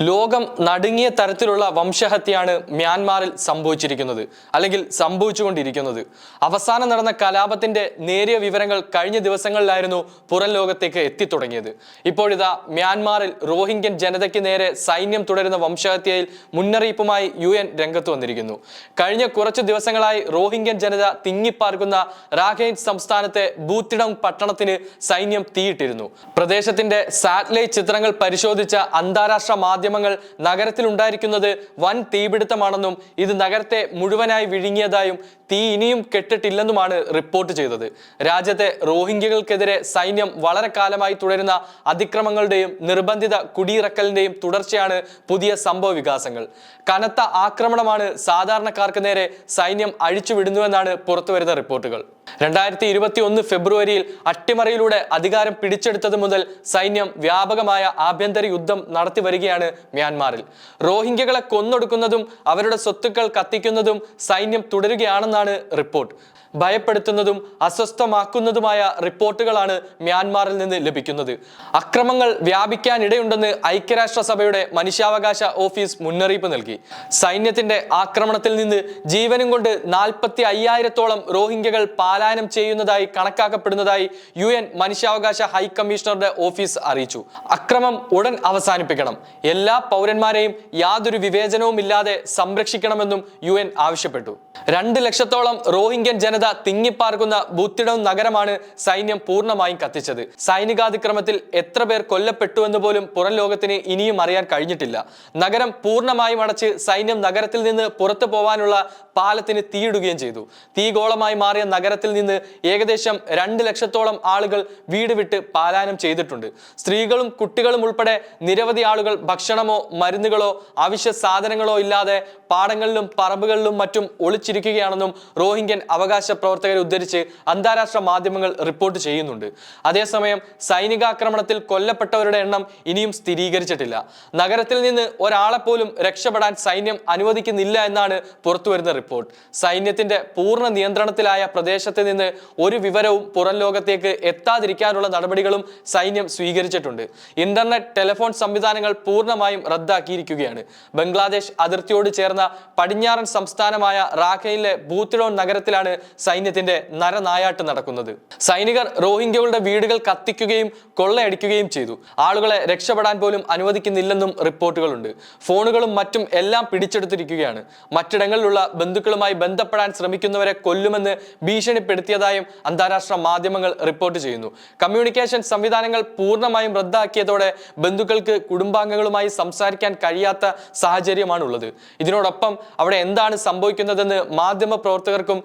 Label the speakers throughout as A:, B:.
A: ലോകം നടുങ്ങിയ തരത്തിലുള്ള വംശഹത്യയാണ് മ്യാൻമാറിൽ സംഭവിച്ചിരിക്കുന്നത് അല്ലെങ്കിൽ സംഭവിച്ചുകൊണ്ടിരിക്കുന്നത്. അവസാനം നടന്ന കലാപത്തിന്റെ നേരിയ വിവരങ്ങൾ കഴിഞ്ഞ ദിവസങ്ങളിലായിരുന്നു പുറം ലോകത്തേക്ക് എത്തിത്തുടങ്ങിയത്. ഇപ്പോഴിതാ മ്യാൻമാറിൽ റോഹിംഗ്യൻ ജനതയ്ക്ക് നേരെ സൈന്യം തുടരുന്ന വംശഹത്യയിൽ മുന്നറിയിപ്പുമായി യു എൻ രംഗത്ത് വന്നിരിക്കുന്നു. കഴിഞ്ഞ കുറച്ചു ദിവസങ്ങളായി റോഹിംഗ്യൻ ജനത തിങ്ങിപ്പാർക്കുന്ന റാഖൈൻ സംസ്ഥാനത്തെ ബൂത്തിടം പട്ടണത്തിന് സൈന്യം തീയിട്ടിരുന്നു. പ്രദേശത്തിന്റെ സാറ്റലൈറ്റ് ചിത്രങ്ങൾ പരിശോധിച്ച അന്താരാഷ്ട്ര മാധ്യമങ്ങൾ നഗരത്തിലുണ്ടായിരിക്കുന്നത് വൻ തീപിടുത്തമാണെന്നും ഇത് നഗരത്തെ മുഴുവനായി വിഴുങ്ങിയതായും തീ ഇനിയും കെട്ടിട്ടില്ലെന്നുമാണ് റിപ്പോർട്ട് ചെയ്തത്. രാജ്യത്തെ റോഹിംഗ്യകൾക്കെതിരെ സൈന്യം വളരെ കാലമായി തുടരുന്ന അതിക്രമങ്ങളുടെയും നിർബന്ധിത കുടിയിറക്കലിന്റെയും തുടർച്ചയാണ് പുതിയ സംഭവ വികാസങ്ങൾ. കനത്ത ആക്രമണമാണ് സാധാരണക്കാർക്ക് നേരെ സൈന്യം അഴിച്ചുവിടുന്നുവെന്നാണ് പുറത്തുവരുന്ന റിപ്പോർട്ടുകൾ. രണ്ടായിരത്തി ഇരുപത്തി ഒന്ന് ഫെബ്രുവരിയിൽ അട്ടിമറിയിലൂടെ അധികാരം പിടിച്ചെടുത്തത് മുതൽ സൈന്യം വ്യാപകമായ ആഭ്യന്തര യുദ്ധം നടത്തി വരികയാണ് മ്യാൻമാറിൽ. റോഹിംഗ്യകളെ കൊന്നൊടുക്കുന്നതും അവരുടെ സ്വത്തുക്കൾ കത്തിക്കുന്നതും സൈന്യം തുടരുകയാണെന്നാണ് റിപ്പോർട്ട്. ഭയപ്പെടുത്തുന്നതും അസ്വസ്ഥമാക്കുന്നതുമായ റിപ്പോർട്ടുകളാണ് മ്യാൻമാറിൽ നിന്ന് ലഭിക്കുന്നത്. അക്രമങ്ങൾ വ്യാപിക്കാനിടയുണ്ടെന്ന് ഐക്യരാഷ്ട്രസഭയുടെ മനുഷ്യാവകാശ ഓഫീസ് മുന്നറിയിപ്പ് നൽകി. സൈന്യത്തിന്റെ ആക്രമണത്തിൽ നിന്ന് ജീവനും കൊണ്ട് നാൽപ്പത്തി അയ്യായിരത്തോളം റോഹിംഗ്യകൾ പാലായനം ചെയ്യുന്നതായി കണക്കാക്കപ്പെടുന്നതായി യു എൻ മനുഷ്യാവകാശ ഹൈക്കമ്മീഷണറുടെ ഓഫീസ് അറിയിച്ചു. അക്രമം ഉടൻ അവസാനിപ്പിക്കണം. എല്ലാ പൗരന്മാരെയും യാതൊരു വിവേചനവും ഇല്ലാതെ സംരക്ഷിക്കണമെന്നും യു ആവശ്യപ്പെട്ടു. രണ്ട് ലക്ഷത്തോളം റോഹിംഗ്യൻ ജനത തിങ്ങിപ്പാർക്കുന്ന ബുത്തിഡം നഗരമാണ് സൈന്യം പൂർണമായും കത്തിച്ചത്. സൈനികാതിക്രമത്തിൽ എത്ര പേർ കൊല്ലപ്പെട്ടു എന്ന് പോലും പുറം ലോകത്തിന് ഇനിയും അറിയാൻ കഴിഞ്ഞിട്ടില്ല. നഗരം പൂർണമായും അടച്ച് സൈന്യം നഗരത്തിൽ നിന്ന് പുറത്തു പോവാനുള്ള പാലത്തിന് തീയിടുകയും ചെയ്തു. തീഗോളമായി മാറിയ നഗരത്തിൽ നിന്ന് ഏകദേശം രണ്ട് ലക്ഷത്തോളം ആളുകൾ വീട് വിട്ട് പാലായനം ചെയ്തിട്ടുണ്ട്. സ്ത്രീകളും കുട്ടികളും ഉൾപ്പെടെ നിരവധി ആളുകൾ ഭക്ഷണമോ മരുന്നുകളോ അവശ്യ സാധനങ്ങളോ ഇല്ലാതെ പാടങ്ങളിലും പറമ്പുകളിലും മറ്റും ഒളിച്ചിരിക്കുകയാണെന്നും റോഹിംഗ്യൻ അവകാശ പ്രവർത്തകരെ ഉദ്ധരിച്ച് അന്താരാഷ്ട്ര മാധ്യമങ്ങൾ റിപ്പോർട്ട് ചെയ്യുന്നുണ്ട്. അതേസമയം സൈനികാക്രമണത്തിൽ കൊല്ലപ്പെട്ടവരുടെ എണ്ണം ഇനിയും സ്ഥിരീകരിച്ചിട്ടില്ല. നഗരത്തിൽ നിന്ന് ഒരാളെ പോലും രക്ഷപ്പെടാൻ സൈന്യം അനുവദിക്കുന്നില്ല എന്നാണ് പുറത്തുവരുന്ന റിപ്പോർട്ട്. സൈന്യത്തിന്റെ പൂർണ നിയന്ത്രണത്തിലായ പ്രദേശത്ത് നിന്ന് ഒരു വിവരവും പുറം ലോകത്തേക്ക് എത്താതിരിക്കാനുള്ള നടപടികളും സൈന്യം സ്വീകരിച്ചിട്ടുണ്ട്. ഇന്റർനെറ്റ് ടെലിഫോൺ സംവിധാനങ്ങൾ പൂർണമായും റദ്ദാക്കിയിരിക്കുകയാണ്. ബംഗ്ലാദേശ് അതിർത്തിയോട് ചേർന്ന പടിഞ്ഞാറൻ സംസ്ഥാനമായ റാഖയിലെ ബൂത്തിഡോൺ നഗരത്തിലാണ് സൈന്യത്തിന്റെ നരനായാട്ട് നടക്കുന്നത്. സൈനികർ റോഹിംഗ്യകളുടെ വീടുകൾ കത്തിക്കുകയും കൊള്ളയടിക്കുകയും ചെയ്തു. ആളുകളെ രക്ഷപ്പെടാൻ പോലും അനുവദിക്കുന്നില്ലെന്നും റിപ്പോർട്ടുകളുണ്ട്. ഫോണുകളും മറ്റും എല്ലാം പിടിച്ചെടുത്തിരിക്കുകയാണ്. മറ്റിടങ്ങളിലുള്ള ബന്ധുക്കളുമായി ബന്ധപ്പെടാൻ ശ്രമിക്കുന്നവരെ കൊല്ലുമെന്ന് ഭീഷണിപ്പെടുത്തിയതായും അന്താരാഷ്ട്ര മാധ്യമങ്ങൾ റിപ്പോർട്ട് ചെയ്യുന്നു. കമ്മ്യൂണിക്കേഷൻ സംവിധാനങ്ങൾ പൂർണമായും റദ്ദാക്കിയതോടെ ബന്ധുക്കൾക്ക് കുടുംബാംഗങ്ങളുമായി സംസാരിക്കാൻ കഴിയാത്ത സാഹചര്യമാണുള്ളത്. ഇതിനോടൊപ്പം അവിടെ എന്താണ് സംഭവിക്കുന്നതെന്ന് മാധ്യമ പ്രവർത്തകർക്കും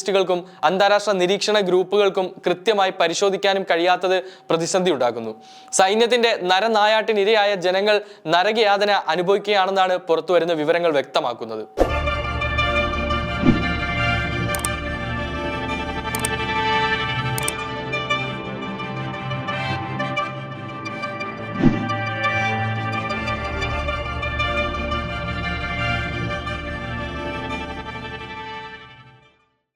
A: ആക്ടിവിസ്റ്റുകൾക്കും അന്താരാഷ്ട്ര നിരീക്ഷണ ഗ്രൂപ്പുകൾക്കും കൃത്യമായി പരിശോധിക്കാനും കഴിയാത്തത് പ്രതിസന്ധി ഉണ്ടാക്കുന്നു. സൈന്യത്തിന്റെ നരനായാട്ടിനിരയായ ജനങ്ങൾ നരകയാതന അനുഭവിക്കുകയാണെന്നാണ് പുറത്തുവരുന്ന വിവരങ്ങൾ വ്യക്തമാക്കുന്നത്.